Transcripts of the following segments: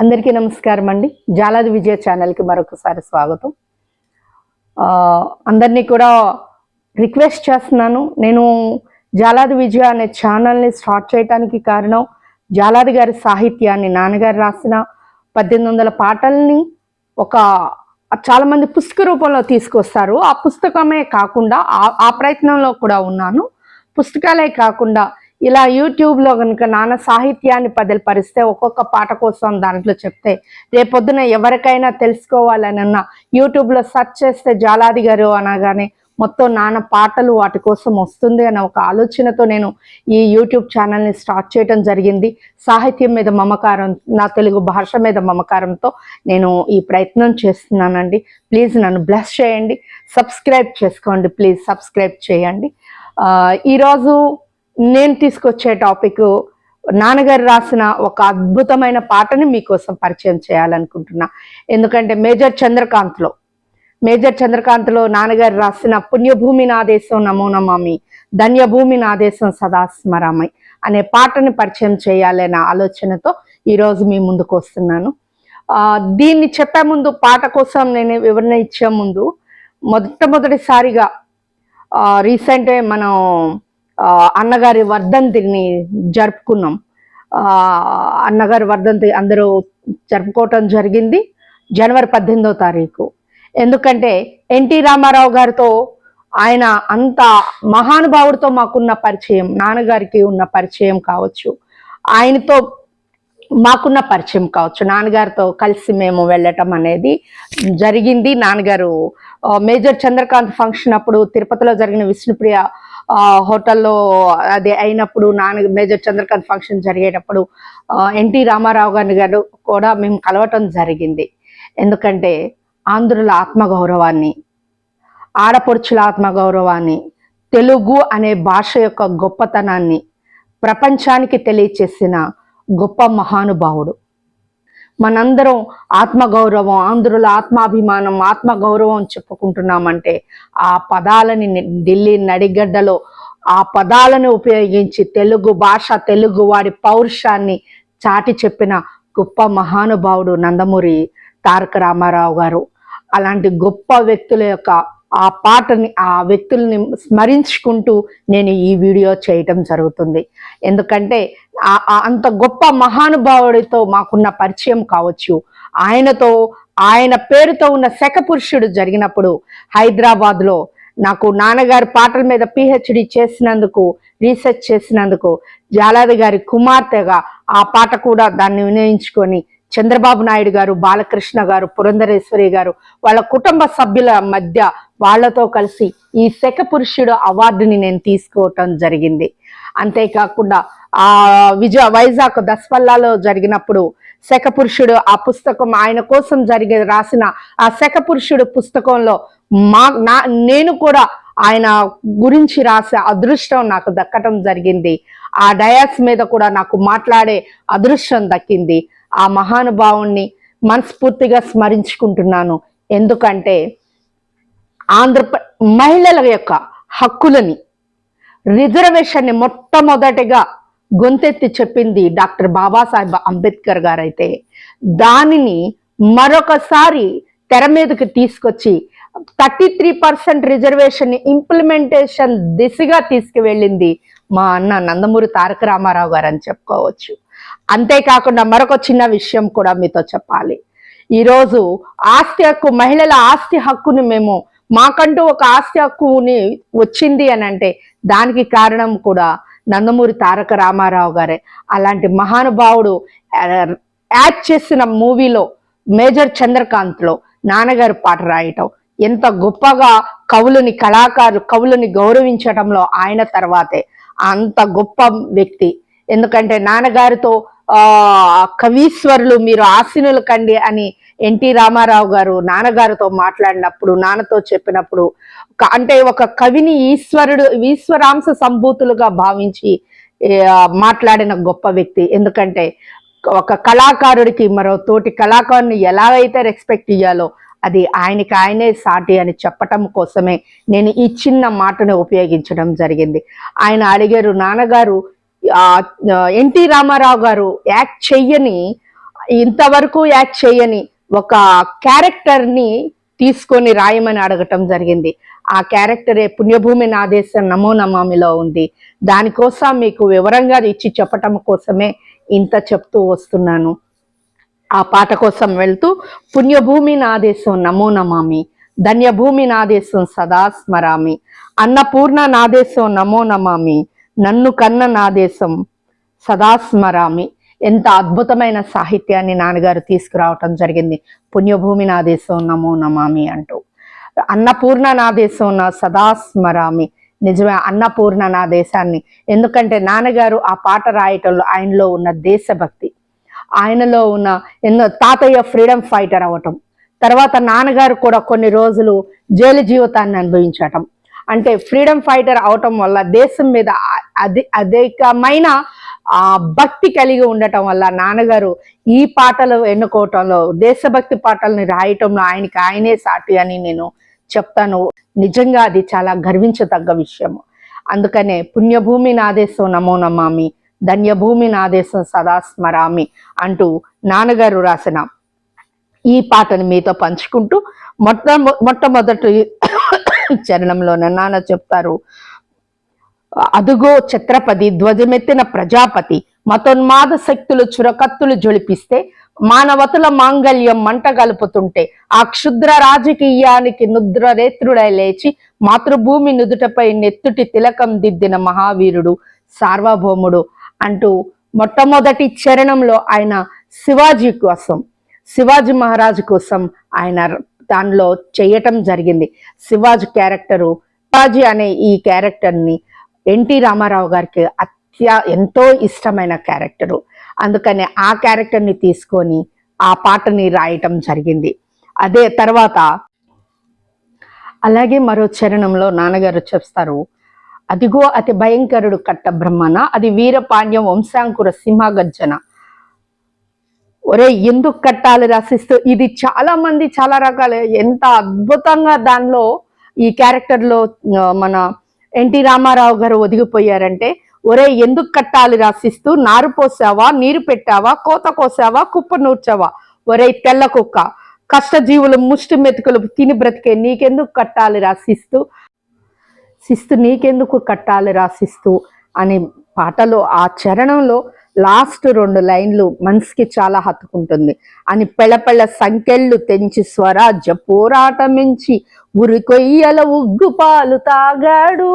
అందరికీ నమస్కారం అండి జాలాది విజయ ఛానల్కి మరొకసారి స్వాగతం. అందరినీ కూడా రిక్వెస్ట్ చేస్తున్నాను. నేను జాలాది విజయ అనే ఛానల్ని స్టార్ట్ చేయడానికి కారణం జాలాది గారి సాహిత్యాన్ని నాన్నగారు రాసిన పద్దెనిమిది వందల పాటల్ని ఒక చాలామంది పుస్తక రూపంలో తీసుకొస్తారు. ఆ పుస్తకమే కాకుండా ఆ- ఆ ప్రయత్నంలో కూడా ఉన్నాను. పుస్తకాలే కాకుండా ఇలా యూట్యూబ్లో కనుక నాన్న సాహిత్యాన్ని పదిలిపరిస్తే ఒక్కొక్క పాట కోసం దాంట్లో చెప్తే రేపొద్దున ఎవరికైనా తెలుసుకోవాలనన్నా యూట్యూబ్లో సెర్చ్ చేస్తే జాలాది గారు అనగానే మొత్తం నాన్న పాటలు వాటి కోసం వస్తుంది అనే ఒక ఆలోచనతో నేను ఈ యూట్యూబ్ ఛానల్ని స్టార్ట్ చేయడం జరిగింది. సాహిత్యం మీద మమకారం నా తెలుగు భాష మీద మమకారంతో నేను ఈ ప్రయత్నం చేస్తున్నానండి. ప్లీజ్ నన్ను బ్లెస్ చేయండి. సబ్స్క్రైబ్ చేసుకోండి. ప్లీజ్ సబ్స్క్రైబ్ చేయండి. ఈరోజు నేను తీసుకొచ్చే టాపిక్ నాన్నగారు రాసిన ఒక అద్భుతమైన పాటని మీకోసం పరిచయం చేయాలనుకుంటున్నా. ఎందుకంటే మేజర్ చంద్రకాంత్లో మేజర్ చంద్రకాంత్లో నాన్నగారు రాసిన పుణ్యభూమి నాదేశం నమో నమామి ధన్యభూమి నాదేశం సదా స్మరామై అనే పాటని పరిచయం చేయాలనే ఆలోచనతో ఈరోజు మీ ముందుకు వస్తున్నాను. దీన్ని చెప్పే ముందు పాట కోసం నేను వివరణ ఇచ్చే ముందు మొట్టమొదటిసారిగా రీసెంట్ మనం అన్నగారి వర్ధంతిని జరుపుకున్నాం. అన్నగారి వర్ధంతి అందరూ జరుపుకోవటం జరిగింది జనవరి పద్దెనిమిదో తారీఖు. ఎందుకంటే ఎన్టీ రామారావు గారితో ఆయన అంత మహానుభావుడితో మాకున్న పరిచయం నాన్నగారికి ఉన్న పరిచయం కావచ్చు ఆయనతో మాకున్న పరిచయం కావచ్చు నాన్నగారితో కలిసి మేము వెళ్ళటం అనేది జరిగింది. నాన్నగారు మేజర్ చంద్రకాంత్ ఫంక్షన్ అప్పుడు తిరుపతిలో జరిగిన విష్ణుప్రియ హోటల్లో అది అయినప్పుడు నాన్న మేజర్ చంద్రకాంత్ ఫంక్షన్ జరిగేటప్పుడు ఎన్టీ రామారావు గారి గారు కూడా మేము కలవటం జరిగింది. ఎందుకంటే ఆంధ్రుల ఆత్మగౌరవాన్ని ఆడపడుచుల ఆత్మగౌరవాన్ని తెలుగు అనే భాష యొక్క గొప్పతనాన్ని ప్రపంచానికి తెలియచేసిన గొప్ప మహానుభావుడు. మనందరం ఆత్మగౌరవం ఆంధ్రుల ఆత్మాభిమానం ఆత్మగౌరవం చెప్పుకుంటున్నామంటే ఆ పదాలని ఢిల్లీ నడిగడ్డలో ఆ పదాలను ఉపయోగించి తెలుగు భాష తెలుగు వాడి పౌరుషాన్ని చాటి చెప్పిన గొప్ప మహానుభావుడు నందమూరి తారక రామారావు గారు. అలాంటి గొప్ప వ్యక్తుల యొక్క ఆ పాటని ఆ వ్యక్తుల్ని స్మరించుకుంటూ నేను ఈ వీడియో చేయటం జరుగుతుంది. ఎందుకంటే అంత గొప్ప మహానుభావుడితో మాకున్న పరిచయం కావచ్చు. ఆయనతో ఆయన పేరుతో ఉన్న శకపురుషుడు జరిగినప్పుడు హైదరాబాద్లో నాకు నాన్నగారి పాటల మీద పిహెచ్డి చేసినందుకు రీసెర్చ్ చేసినందుకు జాలాది గారి కుమార్తెగా ఆ పాట కూడా దాన్ని వినియోగించుకొని చంద్రబాబు నాయుడు గారు బాలకృష్ణ గారు పురంధరేశ్వరి గారు వాళ్ళ కుటుంబ సభ్యుల మధ్య వాళ్ళతో కలిసి ఈ శక పురుషుడు అవార్డుని నేను తీసుకోవటం జరిగింది. అంతేకాకుండా ఆ విజయ వైజాగ్ దస్పల్లాలో జరిగినప్పుడు శక పురుషుడు ఆ పుస్తకం ఆయన కోసం జరిగే రాసిన ఆ శక పురుషుడు పుస్తకంలో మా నా నేను కూడా ఆయన గురించి రాసే అదృష్టం నాకు దక్కటం జరిగింది. ఆ డయాస్ మీద కూడా నాకు మాట్లాడే అదృష్టం దక్కింది. ఆ మహానుభావుణ్ణి మనస్ఫూర్తిగా స్మరించుకుంటున్నాను. ఎందుకంటే ఆంధ్రప్ర మహిళల యొక్క హక్కులని రిజర్వేషన్ని మొట్టమొదటిగా గొంతెత్తి చెప్పింది డాక్టర్ బాబాసాహెబ్ అంబేద్కర్ గారైతే. దానిని మరొకసారి తెర మీదకి తీసుకొచ్చి thirty three percent reservation implementation దిశగా తీసుకువెళ్ళింది మా అన్న నందమూరి తారక రామారావు గారు అని చెప్పుకోవచ్చు. అంతేకాకుండా మరొక చిన్న విషయం కూడా మీతో చెప్పాలి. ఈరోజు ఆస్తి హక్కు మహిళల ఆస్తి హక్కుని మేము మాకంటూ ఒక ఆస్తి హక్కుని వచ్చింది అని అంటే దానికి కారణం కూడా నందమూరి తారక రామారావు గారే. అలాంటి మహానుభావుడు యాడ్ చేసిన మూవీలో మేజర్ చంద్రకాంత్లో నాన్నగారు పాట రాయటం ఎంత గొప్పగా కవులని కళాకారులు కవులని గౌరవించటంలో ఆయన తర్వాతే అంత గొప్ప వ్యక్తి. ఎందుకంటే నాన్నగారితో ఆ కవీశ్వరులు మీరు ఆశీనులు కండి అని ఎన్టీ రామారావు గారు నాన్నగారితో మాట్లాడినప్పుడు నాన్నతో చెప్పినప్పుడు అంటే ఒక కవిని ఈశ్వరుడు ఈశ్వరాంశ సంభూతులుగా భావించి మాట్లాడిన గొప్ప వ్యక్తి. ఎందుకంటే ఒక కళాకారుడికి మరో తోటి కళాకారుని ఎలాగైతే రెస్పెక్ట్ ఇయ్యాలో అది ఆయనకి ఆయనే సాటి అని చెప్పటం కోసమే నేను ఈ చిన్న మాటను ఉపయోగించడం జరిగింది. ఆయన అడిగారు నాన్నగారు ఎన్టీ రామారావు గారు యాక్ట్ చెయ్యని ఇంతవరకు యాక్ట్ చేయని ఒక క్యారెక్టర్ని తీసుకొని రాయమని అడగటం జరిగింది. ఆ క్యారెక్టరే పుణ్యభూమి నాదేశం నమో నమామిలో ఉంది. దానికోసం మీకు వివరంగా ఇచ్చి చెప్పటం కోసమే ఇంత చెప్తూ వస్తున్నాను. ఆ పాట కోసం వెళ్తూ పుణ్యభూమి నాదేశం నమో నమామి ధన్యభూమి నాదేశం సదా స్మరామి అన్నపూర్ణ నాదేశం నమో నమామి నన్ను కన్న నాదేశం దేశం సదాస్మరామి ఎంత అద్భుతమైన సాహిత్యాన్ని నాన్నగారు తీసుకురావటం జరిగింది. పుణ్యభూమి నాదేశం నమో నమామి అంటూ. అన్నపూర్ణ నా దేశం నా సదాస్మరామి నిజమే అన్నపూర్ణ నా దేశాన్ని. ఎందుకంటే నాన్నగారు ఆ పాట రాయటంలో ఆయనలో ఉన్న దేశభక్తి ఆయనలో ఉన్న ఎన్నో తాతయ్య ఫ్రీడమ్ ఫైటర్ అవ్వటం తర్వాత నాన్నగారు కూడా కొన్ని రోజులు జైలు జీవితాన్ని అనుభవించటం అంటే ఫ్రీడమ్ ఫైటర్ అవటం వల్ల దేశం మీద అధి అధికమైన ఆ భక్తి కలిగి ఉండటం వల్ల నాన్నగారు ఈ పాటలు ఎన్నుకోవటంలో దేశభక్తి పాటల్ని రాయటంలో ఆయనకి ఆయనే సాటి అని నేను చెప్తాను. నిజంగా అది చాలా గర్వించదగ్గ విషయం. అందుకనే పుణ్యభూమి నాదేశం నమో నమామి ధన్యభూమి నాదేశం సదా స్మరామి అంటూ నాన్నగారు రాసిన ఈ పాటని మీతో పంచుకుంటూ మొట్ట మొట్టమొదటి చరణంలోనే నాన్న చెప్తారు అదుగో ఛత్రపతి ధ్వజమెత్తిన ప్రజాపతి మతోన్మాద శక్తులు చురకత్తులు జొలిపిస్తే మానవతుల మాంగళ్యం మంట గలుపుతుంటే ఆ క్షుద్ర రాజకీయానికి నుద్రరేత్రుడై లేచి మాతృభూమి నుదుటపై నెత్తుటి తిలకం దిద్దిన మహావీరుడు సార్వభౌముడు అంటూ మొట్టమొదటి చరణంలో ఆయన శివాజీ కోసం శివాజీ మహారాజు కోసం ఆయన దానిలో చేయటం జరిగింది. శివాజ్ క్యారెక్టరు శివాజీ అనే ఈ క్యారెక్టర్ని ఎన్టీ రామారావు గారికి అత్య ఎంతో ఇష్టమైన క్యారెక్టరు. అందుకని ఆ క్యారెక్టర్ని తీసుకొని ఆ పాటని రాయటం జరిగింది. అదే తర్వాత అలాగే మరో చరణంలో నాన్నగారు చెప్తారు అదిగో అతి భయంకరుడు కట్ట బ్రహ్మణ అది వీరపాండ్యం వంశాంకుర సింహగర్జన. ఒరే ఎందుకు కట్టాలి రాసిస్తూ? ఇది చాలా మంది చాలా రకాల. ఎంత అద్భుతంగా దానిలో ఈ క్యారెక్టర్లో మన ఎన్టీ రామారావు గారు ఒదిగిపోయారంటే ఒరే ఎందుకు కట్టాలి రాసిస్తూ? నారు పోసావా? నీరు పెట్టావా? కోత కోసావా? కుప్ప నూర్చావా? ఒరే తెల్ల కుక్క. కష్టజీవులు ముష్టి మెతుకులు తిని బ్రతికే నీకెందుకు కట్టాలి రాసిస్తూ? శిస్తు నీకెందుకు కట్టాలి రాసిస్తూ? అనే పాటలో ఆ చరణంలో లాస్ట్ రెండు లైన్లు మనసుకి చాలా హత్తుకుంటుంది. అని పెళ్ళపెళ్ళ సంకెళ్ళు తెంచి స్వరాజ్య పోరాటమించి ఉరికొయ్యల ఉగ్గుపాలు ఉగ్గు పాలు తాగాడు.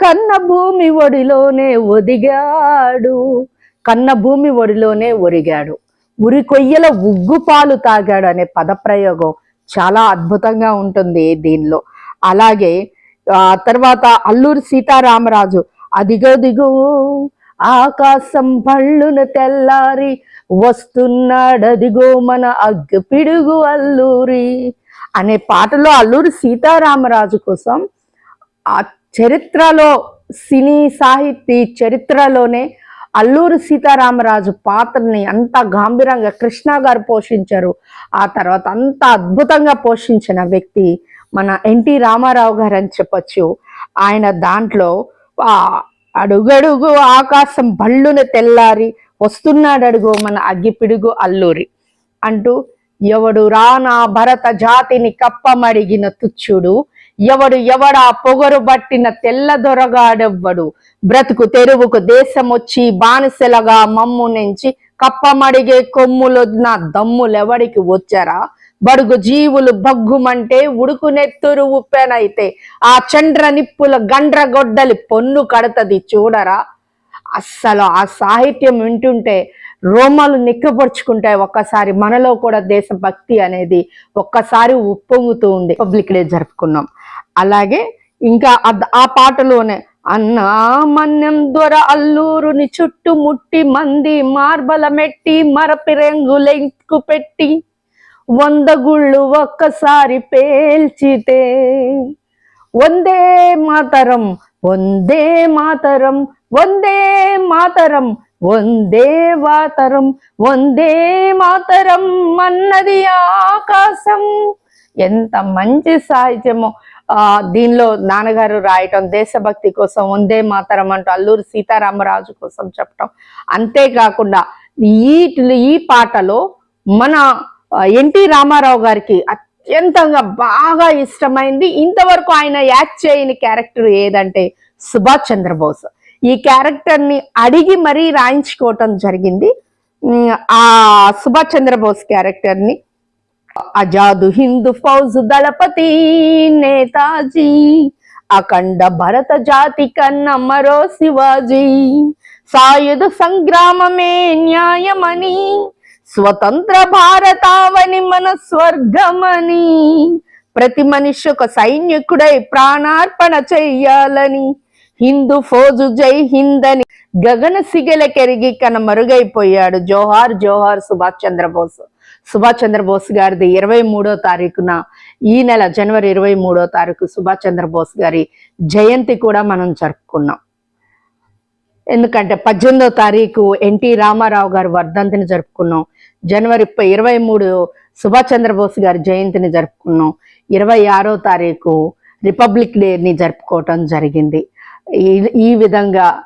కన్న భూమి ఒడిలోనే ఒదిగాడు. కన్న భూమి ఒడిలోనే ఒరిగాడు. ఉరికొయ్యల ఉగ్గుపాలు ఉగ్గు పాలు తాగాడు అనే పదప్రయోగం చాలా అద్భుతంగా ఉంటుంది దీనిలో. అలాగే ఆ తర్వాత అల్లూరి సీతారామరాజు అదిగో దిగో ఆకాశం పళ్ళున తెల్లారి వస్తున్నాడదిగో మన అగ్గి పిడుగు అల్లూరి అనే పాటలో అల్లూరి సీతారామరాజు కోసం ఆ చరిత్రలో సినీ సాహితీ చరిత్రలోనే అల్లూరి సీతారామరాజు పాత్రని అంత గాంభీరంగా కృష్ణ గారు పోషించారు. ఆ తర్వాత అంత అద్భుతంగా పోషించిన వ్యక్తి మన ఎన్టీ రామారావు గారు అని చెప్పచ్చు. ఆయన దాంట్లో అడుగడుగు ఆకాశం బళ్ళున తెల్లారి వస్తున్నాడు అడుగు మన అగ్గిపిడుగు అల్లూరి. అంటూ ఎవడు రానా భరత జాతిని కప్పమడిగిన తుచ్చుడు ఎవడు ఎవడా పొగరు బట్టిన తెల్ల దొరగాడెవ్వడు. బ్రతుకు తెరువుకు దేశమొచ్చి బానిసెలగా మమ్ము నుంచి కప్పమడిగే కొమ్ములొద్న దమ్ములెవడికి వచ్చారా? బడుగు జీవులు బగ్గుమంటే ఉడుకునెత్తురు ఉప్పెనైతే ఆ చండ్ర నిప్పుల గండ్రగొడ్డలి పొన్ను కడతది చూడరా. అస్సలు ఆ సాహిత్యం వింటుంటే రోమాలు నిక్కపరుచుకుంటాయి. ఒక్కసారి మనలో కూడా దేశభక్తి అనేది ఒక్కసారి ఉప్పొంగుతూ ఉంది. పబ్లిక్ డే జరుపుకున్నాం. అలాగే ఇంకా ఆ పాటలోనే అన్నా మన్యం దొర అల్లూరుని చుట్టుముట్టి మంది మార్బల మెట్టి మరపి రంగులెంకు పెట్టి వంద గుళ్ళు ఒక్కసారి పేల్చితే వందే మాతరం వందే మాతరం వందే మాతరం వందే మాతరం వందే మాతరం అన్నది ఆకాశం. ఎంత మంచి సాహిత్యమో. దీనిలో నాన్నగారు రాయటం దేశభక్తి కోసం వందే మాతరం అంటూ అల్లూరు సీతారామరాజు కోసం చెప్పటం. అంతేకాకుండా ఈ ఈ పాటలో మన ఎన్టీ రామారావు గారికి అత్యంతంగా బాగా ఇష్టమైంది. ఇంతవరకు ఆయన యాక్ట్ చేయని క్యారెక్టర్ ఏదంటే సుభాష్ చంద్రబోస్. ఈ క్యారెక్టర్ని అడిగి మరీ రాయించుకోవటం జరిగింది. ఆ సుభాష్ చంద్రబోస్ క్యారెక్టర్ని అజాదు హిందూ ఫౌజ్ దళపతి నేతాజీ అఖండ భరత జాతి కన్న మరో శివాజీ సాయుధ సంగ్రామమే న్యాయమని స్వతంత్ర భారతావని మన స్వర్గమని ప్రతి మనిషి ఒక సైనికుడై ప్రాణార్పణ చెయ్యాలని. హిందూ ఫోజు జై హింద్ అని గగన సిగలకెరిగి కన మరుగైపోయాడు జోహార్ జోహార్ సుభాష్ చంద్రబోస్. సుభాష్ చంద్రబోస్ గారిది ఇరవై మూడో తారీఖున ఈ నెల జనవరి ఇరవై మూడో తారీఖు సుభాష్ చంద్రబోస్ గారి జయంతి కూడా మనం జరుపుకున్నాం. ఎందుకంటే పద్దెనిమిదో తారీఖు ఎన్టీ రామారావు గారి వర్ధంతిని జరుపుకున్నాం. జనవరి ఇరవై మూడు సుభాష్ చంద్రబోస్ గారి జయంతిని జరుపుకున్నాం. ఇరవై ఆరో తారీఖు రిపబ్లిక్ డేని జరుపుకోవటం జరిగింది. ఈ- ఈ విధంగా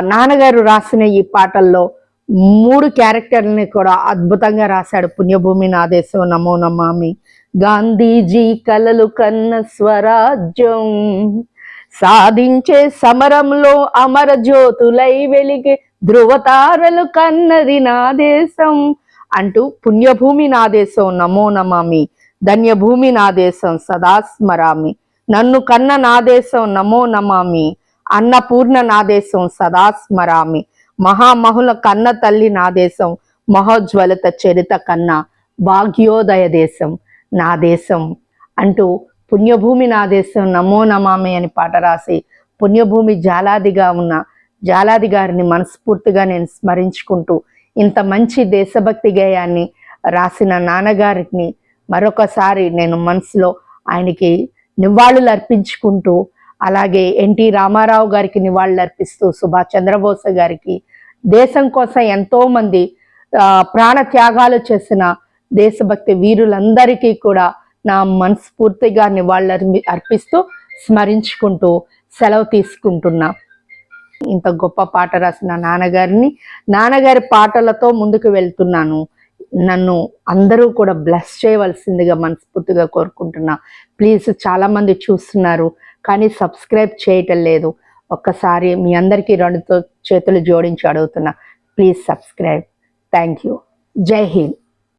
నాన్నగారు రాసిన ఈ పాటల్లో మూడు క్యారెక్టర్ని కూడా అద్భుతంగా రాశాడు. పుణ్యభూమి నాదేశం నమో నమామి గాంధీజీ కలలు కన్న స్వరాజ్యం. సాధించే సమరంలో అమర జ్యోతులై వెలిగే ధృవతారలు కన్నది నా దేశం అంటూ పుణ్యభూమి నా దేశం నమో నమామి ధన్యభూమి నా దేశం సదా స్మరామి. నన్ను కన్న నా దేశం నమో నమామి అన్నపూర్ణ నా దేశం సదా స్మరామి. మహామహుల కన్న తల్లి నా దేశం మహోజ్వలత చరిత కన్న భాగ్యోదయ దేశం నా దేశం అంటూ పుణ్యభూమి నా దేశం నమో నమామి అని పాట రాసి పుణ్యభూమి జాలాదిగా ఉన్న జాలాది గారిని మనస్ఫూర్తిగా నేను స్మరించుకుంటూ ఇంత మంచి దేశభక్తి గేయాన్ని రాసిన నాన్నగారిని మరొకసారి నేను మనసులో ఆయనకి నివాళులు అర్పించుకుంటూ అలాగే ఎన్టీ రామారావు గారికి నివాళులు అర్పిస్తూ సుభాష్ చంద్రబోస్ గారికి దేశం కోసం ఎంతోమంది ప్రాణ త్యాగాలు చేసిన దేశభక్తి వీరులందరికీ కూడా నా మనస్ఫూర్తిగా నివాళులు అర్పి- అర్పిస్తూ స్మరించుకుంటూ సెలవు తీసుకుంటున్నా. ఇంత గొప్ప పాట రాసిన నాన్నగారిని నాన్నగారి పాటలతో ముందుకు వెళ్తున్నాను. నన్ను అందరూ కూడా బ్లెస్ చేయవలసిందిగా మనస్ఫూర్తిగా కోరుకుంటున్నా. ప్లీజ్ చాలా మంది చూస్తున్నారు కానీ సబ్స్క్రైబ్ చేయటం లేదు. ఒక్కసారి మీ అందరికీ రెండుతో చేతులు జోడించి అడుగుతున్నా. ప్లీజ్ సబ్స్క్రైబ్ థ్యాంక్ యూ జై హింద్.